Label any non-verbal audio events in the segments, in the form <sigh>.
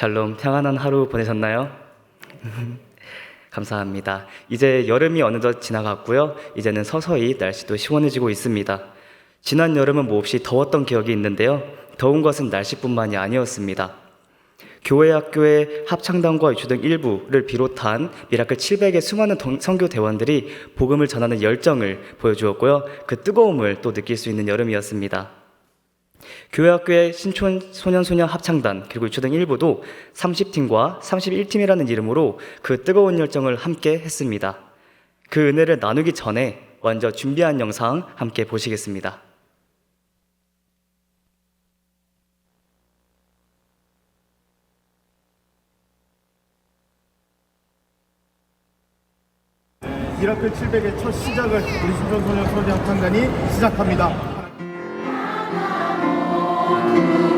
샬롬 평안한 하루 보내셨나요? <laughs> 감사합니다. 이제 여름이 어느덧 지나갔고요. 이제는 서서히 날씨도 시원해지고 있습니다. 지난 여름은 몹시 더웠던 기억이 있는데요. 더운 것은 날씨뿐만이 아니었습니다. 교회 학교의 합창단과 유초 등 일부를 비롯한 미라클 700의 수많은 동- 선교 대원들이 복음을 전하는 열정을 보여주었고요. 그 뜨거움을 또 느낄 수 있는 여름이었습니다. 교회 학교의 신촌 소년 소녀 합창단 그리고 유초 등 일부도 30팀과 31팀이라는 이름으로 그 뜨거운 열정을 함께 했습니다. 그 은혜를 나누기 전에 먼저 준비한 영상 함께 보시겠습니다. 미라클 700의 첫 시작을 우리 신촌 소년 소녀 합창단이 시작합니다. 니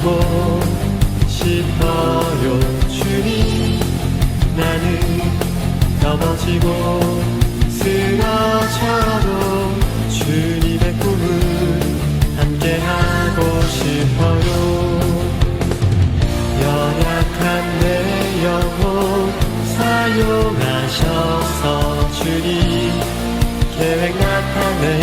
이루고 싶어요. 주님 나는 넘어지고 쓰러져도 주님의 꿈을 함께하고 싶어요. 연약한 내 영혼 사용하셔서 주님 계획 나타내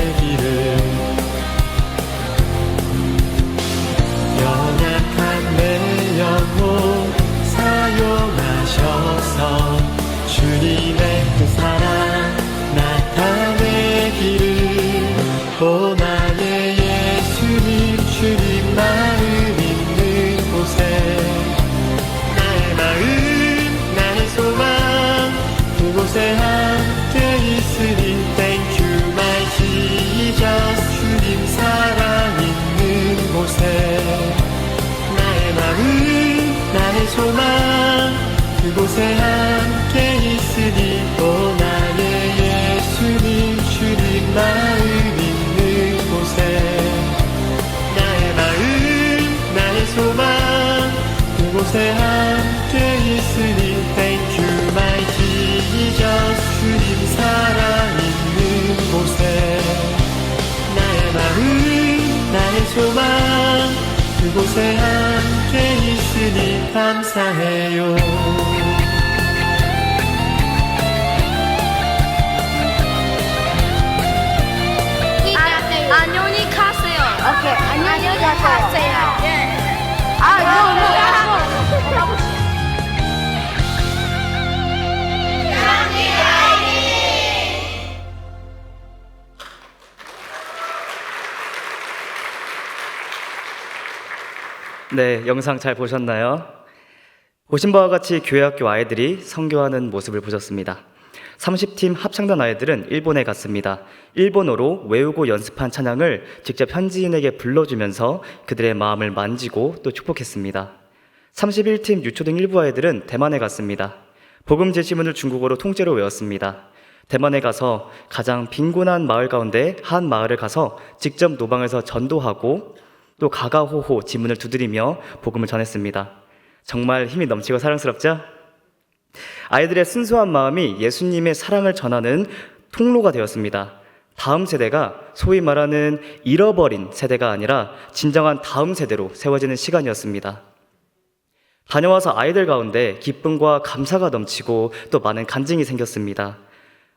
곳에 함께 있으니 Thank you my Jesus 주님 사랑 있는 곳에 나의 마음 나의 소망 그곳에 함께 있으니 감사해요 아, 안녕히 가세요 오케이, 안녕히 가세요. 예. 아, 뭐, 뭐, 네, 영상 잘 보셨나요? 보신 바와 같이 교회 학교 아이들이 성교하는 모습을 보셨습니다. 30팀 합창단 아이들은 일본에 갔습니다. 일본어로 외우고 연습한 찬양을 직접 현지인에게 불러주면서 그들의 마음을 만지고 또 축복했습니다. 31팀 유초등 일부 아이들은 대만에 갔습니다. 복음 제시문을 중국어로 통째로 외웠습니다. 대만에 가서 가장 빈곤한 마을 가운데 한 마을을 가서 직접 노방에서 전도하고 또 가가호호 지문을 두드리며 복음을 전했습니다. 정말 힘이 넘치고 사랑스럽죠? 아이들의 순수한 마음이 예수님의 사랑을 전하는 통로가 되었습니다. 다음 세대가 소위 말하는 잃어버린 세대가 아니라 진정한 다음 세대로 세워지는 시간이었습니다. 다녀와서 아이들 가운데 기쁨과 감사가 넘치고 또 많은 간증이 생겼습니다.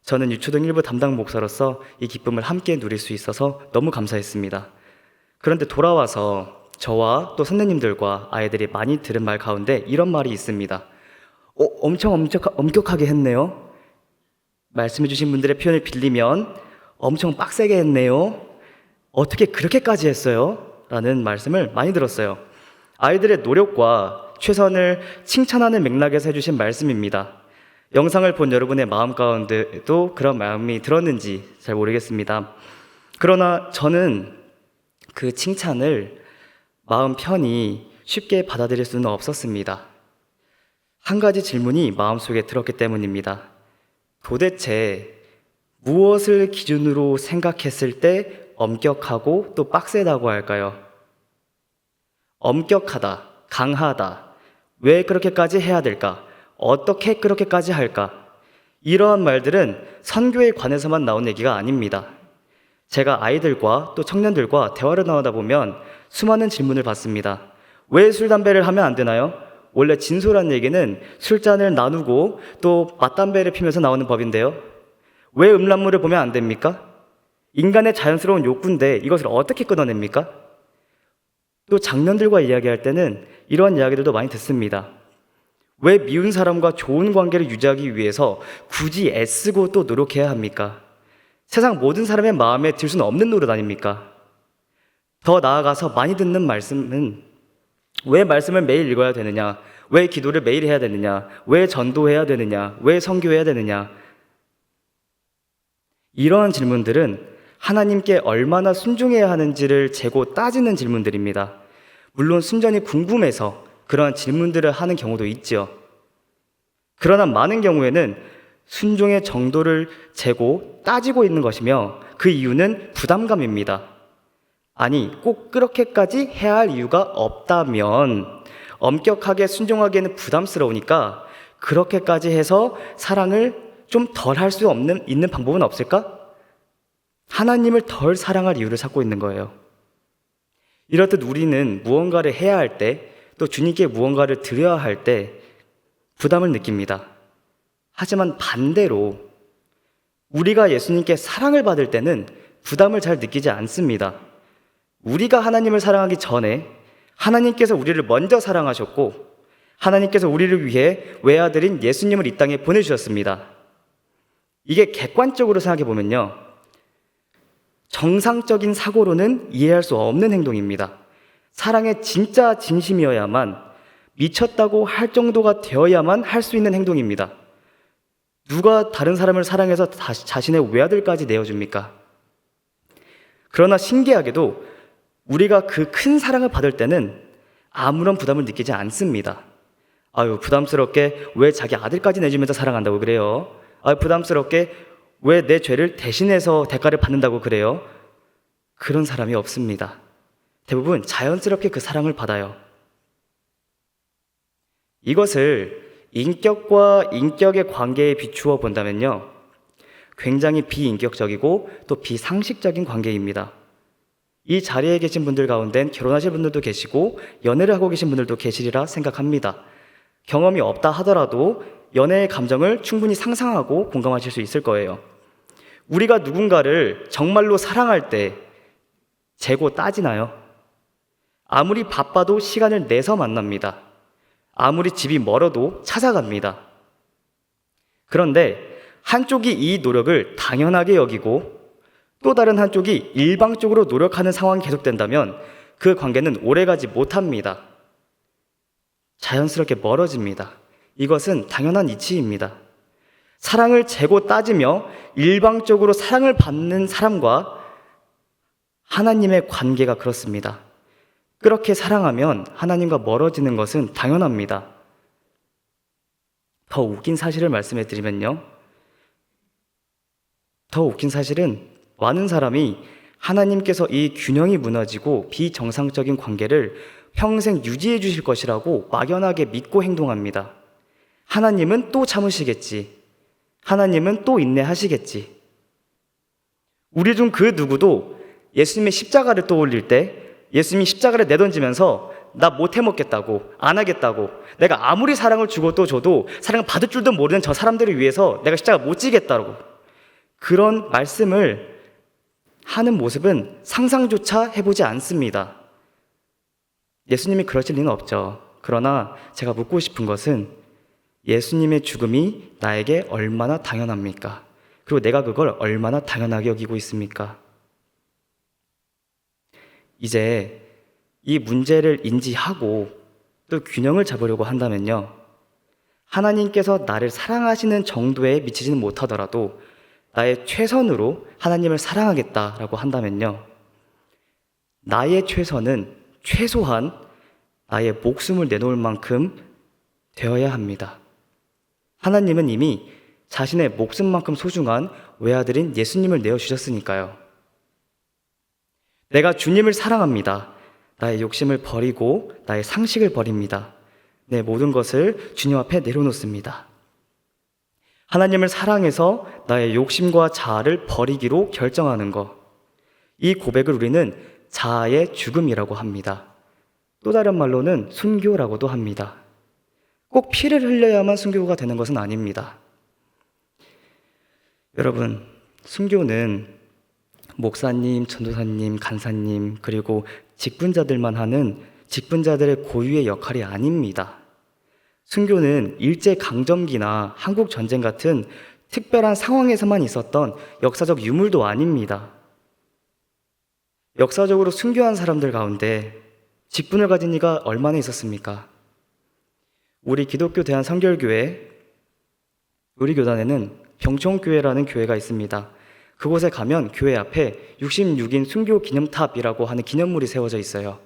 저는 유초등 일부 담당 목사로서 이 기쁨을 함께 누릴 수 있어서 너무 감사했습니다. 그런데 돌아와서 저와 또 선생님들과 아이들이 많이 들은 말 가운데 이런 말이 있습니다. 어, 엄청 엄청 엄격하게 했네요. 말씀해주신 분들의 표현을 빌리면 엄청 빡세게 했네요. 어떻게 그렇게까지 했어요? 라는 말씀을 많이 들었어요. 아이들의 노력과 최선을 칭찬하는 맥락에서 해주신 말씀입니다. 영상을 본 여러분의 마음 가운데도 그런 마음이 들었는지 잘 모르겠습니다. 그러나 저는 그 칭찬을 마음 편히 쉽게 받아들일 수는 없었습니다. 한 가지 질문이 마음속에 들었기 때문입니다. 도대체 무엇을 기준으로 생각했을 때 엄격하고 또 빡세다고 할까요? 엄격하다, 강하다, 왜 그렇게까지 해야 될까? 어떻게 그렇게까지 할까? 이러한 말들은 선교에 관해서만 나온 얘기가 아닙니다. 제가 아이들과 또 청년들과 대화를 나누다 보면 수많은 질문을 받습니다. 왜 술, 담배를 하면 안 되나요? 원래 진솔한 얘기는 술잔을 나누고 또 맞담배를 피면서 나오는 법인데요. 왜 음란물을 보면 안 됩니까? 인간의 자연스러운 욕구인데 이것을 어떻게 끊어냅니까? 또 장년들과 이야기할 때는 이러한 이야기들도 많이 듣습니다. 왜 미운 사람과 좋은 관계를 유지하기 위해서 굳이 애쓰고 또 노력해야 합니까? 세상 모든 사람의 마음에 들 수는 없는 노릇 아닙니까? 더 나아가서 많이 듣는 말씀은 왜 말씀을 매일 읽어야 되느냐? 왜 기도를 매일 해야 되느냐? 왜 전도해야 되느냐? 왜 선교해야 되느냐? 이러한 질문들은 하나님께 얼마나 순종해야 하는지를 재고 따지는 질문들입니다. 물론 순전히 궁금해서 그러한 질문들을 하는 경우도 있지요. 그러나 많은 경우에는 순종의 정도를 재고 따지고 있는 것이며 그 이유는 부담감입니다. 아니, 꼭 그렇게까지 해야 할 이유가 없다면 엄격하게 순종하기에는 부담스러우니까 그렇게까지 해서 사랑을 좀 덜 할 수 없는 있는 방법은 없을까? 하나님을 덜 사랑할 이유를 찾고 있는 거예요. 이렇듯 우리는 무언가를 해야 할 때, 또 주님께 무언가를 드려야 할 때 부담을 느낍니다. 하지만 반대로 우리가 예수님께 사랑을 받을 때는 부담을 잘 느끼지 않습니다. 우리가 하나님을 사랑하기 전에 하나님께서 우리를 먼저 사랑하셨고 하나님께서 우리를 위해 외아들인 예수님을 이 땅에 보내주셨습니다. 이게 객관적으로 생각해 보면요. 정상적인 사고로는 이해할 수 없는 행동입니다. 사랑의 진짜 진심이어야만 미쳤다고 할 정도가 되어야만 할 수 있는 행동입니다. 누가 다른 사람을 사랑해서 자신의 외아들까지 내어줍니까? 그러나 신기하게도 우리가 그 큰 사랑을 받을 때는 아무런 부담을 느끼지 않습니다. 아유, 부담스럽게 왜 자기 아들까지 내주면서 사랑한다고 그래요? 아유, 부담스럽게 왜 내 죄를 대신해서 대가를 받는다고 그래요? 그런 사람이 없습니다. 대부분 자연스럽게 그 사랑을 받아요. 이것을 인격과 인격의 관계에 비추어 본다면요. 굉장히 비인격적이고 또 비상식적인 관계입니다. 이 자리에 계신 분들 가운데는 결혼하실 분들도 계시고 연애를 하고 계신 분들도 계시리라 생각합니다. 경험이 없다 하더라도 연애의 감정을 충분히 상상하고 공감하실 수 있을 거예요. 우리가 누군가를 정말로 사랑할 때 재고 따지나요? 아무리 바빠도 시간을 내서 만납니다. 아무리 집이 멀어도 찾아갑니다. 그런데 한쪽이 이 노력을 당연하게 여기고 또 다른 한쪽이 일방적으로 노력하는 상황이 계속된다면 그 관계는 오래가지 못합니다. 자연스럽게 멀어집니다. 이것은 당연한 이치입니다. 사랑을 재고 따지며 일방적으로 사랑을 받는 사람과 하나님의 관계가 그렇습니다. 그렇게 사랑하면 하나님과 멀어지는 것은 당연합니다. 더 웃긴 사실을 말씀해 드리면요. 더 웃긴 사실은 많은 사람이 하나님께서 이 균형이 무너지고 비정상적인 관계를 평생 유지해 주실 것이라고 막연하게 믿고 행동합니다. 하나님은 또 참으시겠지. 하나님은 또 인내하시겠지. 우리 중 그 누구도 예수님의 십자가를 떠올릴 때 예수님이 십자가를 내던지면서 나 못 해 먹겠다고, 안 하겠다고, 내가 아무리 사랑을 주고 또 줘도 사랑을 받을 줄도 모르는 저 사람들을 위해서 내가 십자가 못 지겠다고. 그런 말씀을 하는 모습은 상상조차 해보지 않습니다. 예수님이 그러실 리는 없죠. 그러나 제가 묻고 싶은 것은 예수님의 죽음이 나에게 얼마나 당연합니까? 그리고 내가 그걸 얼마나 당연하게 여기고 있습니까? 이제 이 문제를 인지하고 또 균형을 잡으려고 한다면요. 하나님께서 나를 사랑하시는 정도에 미치지는 못하더라도 나의 최선으로 하나님을 사랑하겠다라고 한다면요. 나의 최선은 최소한 나의 목숨을 내놓을 만큼 되어야 합니다. 하나님은 이미 자신의 목숨만큼 소중한 외아들인 예수님을 내어주셨으니까요. 내가 주님을 사랑합니다. 나의 욕심을 버리고 나의 상식을 버립니다. 내 모든 것을 주님 앞에 내려놓습니다. 하나님을 사랑해서 나의 욕심과 자아를 버리기로 결정하는 것. 이 고백을 우리는 자아의 죽음이라고 합니다. 또 다른 말로는 순교라고도 합니다. 꼭 피를 흘려야만 순교가 되는 것은 아닙니다. 여러분, 순교는 목사님, 전도사님, 간사님, 그리고 직분자들만 하는 직분자들의 고유의 역할이 아닙니다. 순교는 일제 강점기나 한국 전쟁 같은 특별한 상황에서만 있었던 역사적 유물도 아닙니다. 역사적으로 순교한 사람들 가운데 직분을 가진 이가 얼마나 있었습니까? 우리 기독교 대한 성결교회 우리 교단에는 병총교회라는 교회가 있습니다. 그곳에 가면 교회 앞에 66인 순교 기념탑이라고 하는 기념물이 세워져 있어요.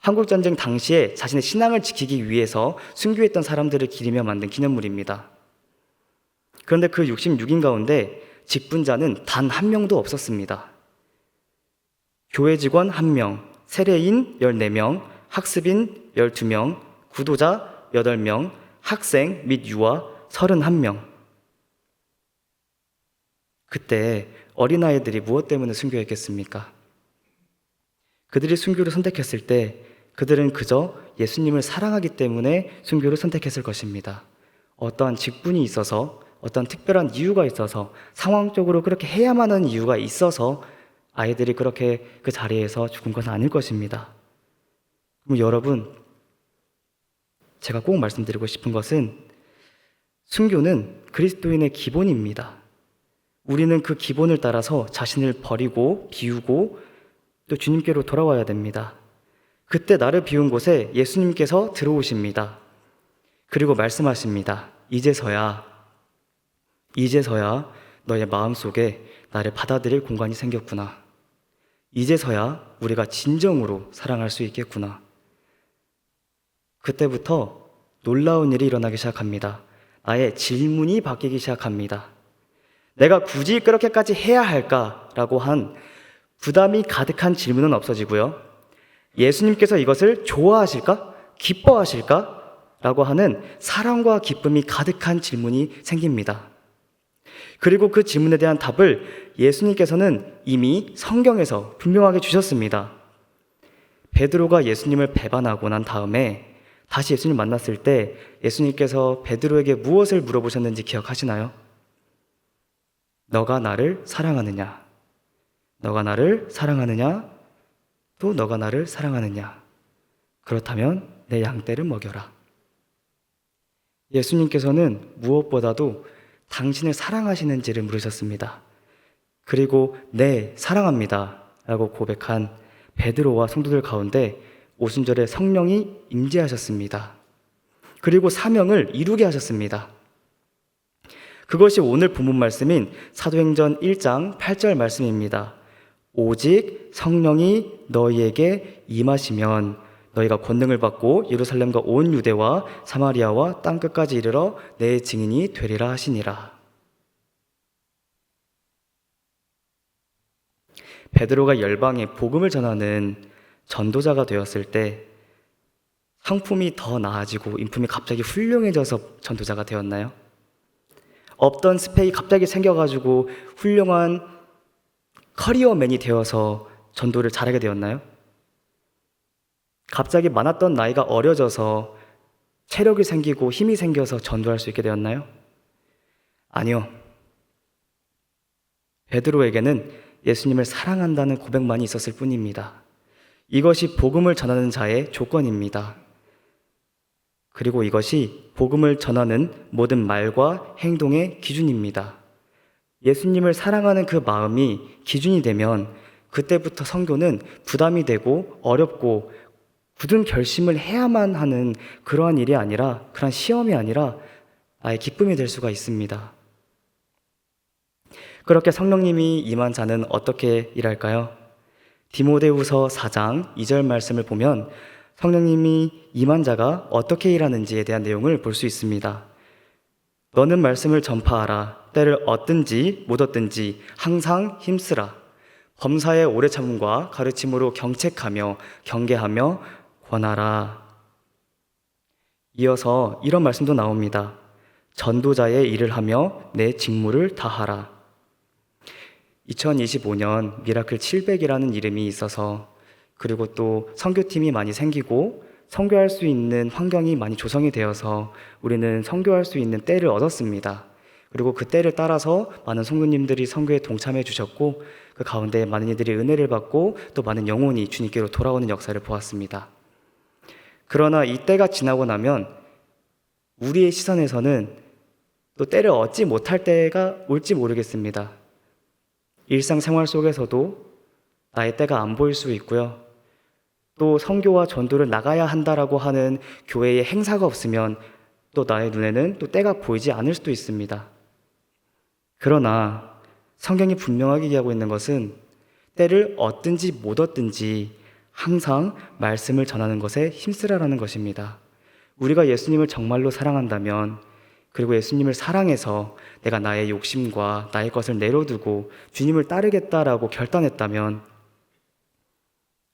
한국전쟁 당시에 자신의 신앙을 지키기 위해서 순교했던 사람들을 기리며 만든 기념물입니다. 그런데 그 66인 가운데 직분자는 단 한 명도 없었습니다. 교회 직원 1명, 세례인 14명, 학습인 12명, 구도자 8명, 학생 및 유아 31명. 그때 어린아이들이 무엇 때문에 순교했겠습니까? 그들이 순교를 선택했을 때 그들은 그저 예수님을 사랑하기 때문에 순교를 선택했을 것입니다. 어떠한 직분이 있어서 어떤 특별한 이유가 있어서 상황적으로 그렇게 해야만 하는 이유가 있어서 아이들이 그렇게 그 자리에서 죽은 것은 아닐 것입니다. 그럼 여러분, 제가 꼭 말씀드리고 싶은 것은 순교는 그리스도인의 기본입니다. 우리는 그 기본을 따라서 자신을 버리고 비우고 또 주님께로 돌아와야 됩니다. 그때 나를 비운 곳에 예수님께서 들어오십니다. 그리고 말씀하십니다. 이제서야, 이제서야 너의 마음 속에 나를 받아들일 공간이 생겼구나. 이제서야 우리가 진정으로 사랑할 수 있겠구나. 그때부터 놀라운 일이 일어나기 시작합니다. 나의 질문이 바뀌기 시작합니다. 내가 굳이 그렇게까지 해야 할까라고 한 부담이 가득한 질문은 없어지고요. 예수님께서 이것을 좋아하실까? 기뻐하실까? 라고 하는 사랑과 기쁨이 가득한 질문이 생깁니다. 그리고 그 질문에 대한 답을 예수님께서는 이미 성경에서 분명하게 주셨습니다. 베드로가 예수님을 배반하고 난 다음에 다시 예수님 만났을 때 예수님께서 베드로에게 무엇을 물어보셨는지 기억하시나요? 너가 나를 사랑하느냐? 너가 나를 사랑하느냐? 또 너가 나를 사랑하느냐? 그렇다면 내 양떼를 먹여라. 예수님께서는 무엇보다도 당신을 사랑하시는지를 물으셨습니다. 그리고 네, 사랑합니다. 라고 고백한 베드로와 성도들 가운데 오순절에 성령이 임재하셨습니다. 그리고 사명을 이루게 하셨습니다. 그것이 오늘 본문 말씀인 사도행전 1장 8절 말씀입니다. 오직 성령이 너희에게 임하시면 너희가 권능을 받고 예루살렘과 온 유대와 사마리아와 땅 끝까지 이르러 내 증인이 되리라 하시니라. 베드로가 열방에 복음을 전하는 전도자가 되었을 때 상품이 더 나아지고 인품이 갑자기 훌륭해져서 전도자가 되었나요? 없던 스펙이 갑자기 생겨가지고 훌륭한 커리어맨이 되어서 전도를 잘하게 되었나요? 갑자기 많았던 나이가 어려져서 체력이 생기고 힘이 생겨서 전도할 수 있게 되었나요? 아니요. 베드로에게는 예수님을 사랑한다는 고백만이 있었을 뿐입니다. 이것이 복음을 전하는 자의 조건입니다. 그리고 이것이 복음을 전하는 모든 말과 행동의 기준입니다. 예수님을 사랑하는 그 마음이 기준이 되면 그때부터 성교는 부담이 되고 어렵고 굳은 결심을 해야만 하는 그러한 일이 아니라 그러한 시험이 아니라 나의 기쁨이 될 수가 있습니다. 그렇게 성령님이 임한 자는 어떻게 일할까요? 디모데후서 4장 2절 말씀을 보면 성령님이 임한 자가 어떻게 일하는지에 대한 내용을 볼 수 있습니다. 너는 말씀을 전파하라. 때를 얻든지 못 얻든지 항상 힘쓰라. 범사의 오래 참음과 가르침으로 경책하며 경계하며 권하라. 이어서 이런 말씀도 나옵니다. 전도자의 일을 하며 내 직무를 다하라. 2025년 미라클 700이라는 이름이 있어서 그리고 또 선교팀이 많이 생기고 선교할 수 있는 환경이 많이 조성이 되어서 우리는 선교할 수 있는 때를 얻었습니다. 그리고 그 때를 따라서 많은 성도님들이 선교에 동참해 주셨고 그 가운데 많은 이들이 은혜를 받고 또 많은 영혼이 주님께로 돌아오는 역사를 보았습니다. 그러나 이 때가 지나고 나면 우리의 시선에서는 또 때를 얻지 못할 때가 올지 모르겠습니다. 일상생활 속에서도 나의 때가 안 보일 수 있고요. 또 성교와 전도를 나가야 한다라고 하는 교회의 행사가 없으면 또 나의 눈에는 또 때가 보이지 않을 수도 있습니다. 그러나 성경이 분명하게 얘기하고 있는 것은 때를 얻든지 못 얻든지 항상 말씀을 전하는 것에 힘쓰라라는 것입니다. 우리가 예수님을 정말로 사랑한다면 그리고 예수님을 사랑해서 내가 나의 욕심과 나의 것을 내려두고 주님을 따르겠다라고 결단했다면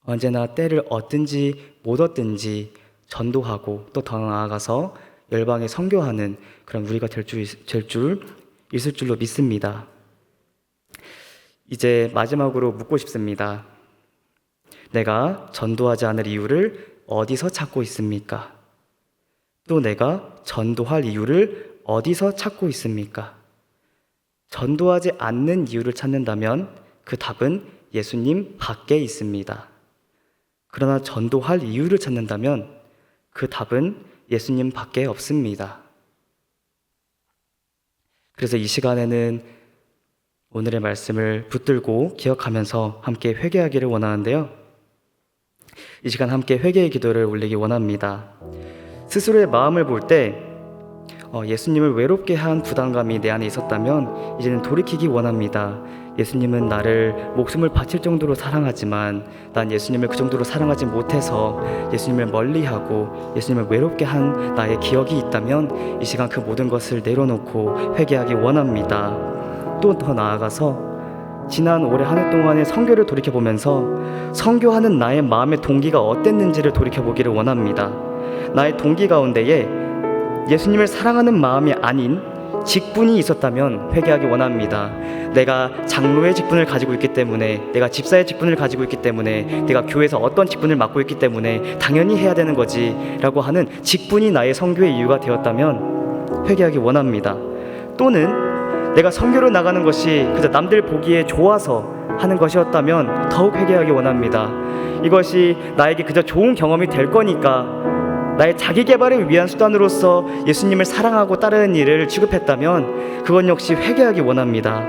언제나 때를 얻든지 못 얻든지 전도하고 또 더 나아가서 열방에 선교하는 그런 우리가 될 줄, 될 줄, 있을 줄로 믿습니다. 이제 마지막으로 묻고 싶습니다. 내가 전도하지 않을 이유를 어디서 찾고 있습니까? 또 내가 전도할 이유를 어디서 찾고 있습니까? 전도하지 않는 이유를 찾는다면 그 답은 예수님 밖에 있습니다. 그러나 전도할 이유를 찾는다면 그 답은 예수님 밖에 없습니다. 그래서 이 시간에는 오늘의 말씀을 붙들고 기억하면서 함께 회개하기를 원하는데요. 이 시간 함께 회개의 기도를 올리기 원합니다. 스스로의 마음을 볼때 어, 예수님을 외롭게 한 부담감이 내 안에 있었다면 이제는 돌이키기 원합니다. 예수님은 나를 목숨을 바칠 정도로 사랑하지만 난 예수님을 그 정도로 사랑하지 못해서 예수님을 멀리하고 예수님을 외롭게 한 나의 기억이 있다면 이 시간 그 모든 것을 내려놓고 회개하기 원합니다. 또 더 나아가서 지난 올해 한 해 동안의 성교를 돌이켜 보면서 성교하는 나의 마음의 동기가 어땠는지를 돌이켜 보기를 원합니다. 나의 동기 가운데에 예수님을 사랑하는 마음이 아닌 직분이 있었다면 회개하기 원합니다. 내가 장로의 직분을 가지고 있기 때문에, 내가 집사의 직분을 가지고 있기 때문에, 내가 교회에서 어떤 직분을 맡고 있기 때문에 당연히 해야 되는 거지라고 하는 직분이 나의 성교의 이유가 되었다면 회개하기 원합니다. 또는 내가 성교로 나가는 것이 그저 남들 보기에 좋아서 하는 것이었다면 더욱 회개하기 원합니다. 이것이 나에게 그저 좋은 경험이 될 거니까 나의 자기 개발을 위한 수단으로서 예수님을 사랑하고 따르는 일을 취급했다면 그건 역시 회개하기 원합니다.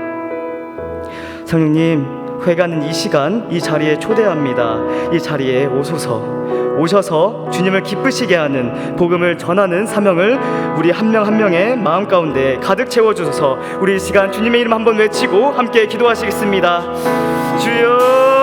성령님, 회개하는 이 시간, 이 자리에 초대합니다. 이 자리에 오소서. 오셔서 주님을 기쁘시게 하는 복음을 전하는 사명을 우리 한 명한 명의 마음 가운데 가득 채워 주셔서 우리 이 시간 주님의 이름 한번 외치고 함께 기도하시겠습니다. 주여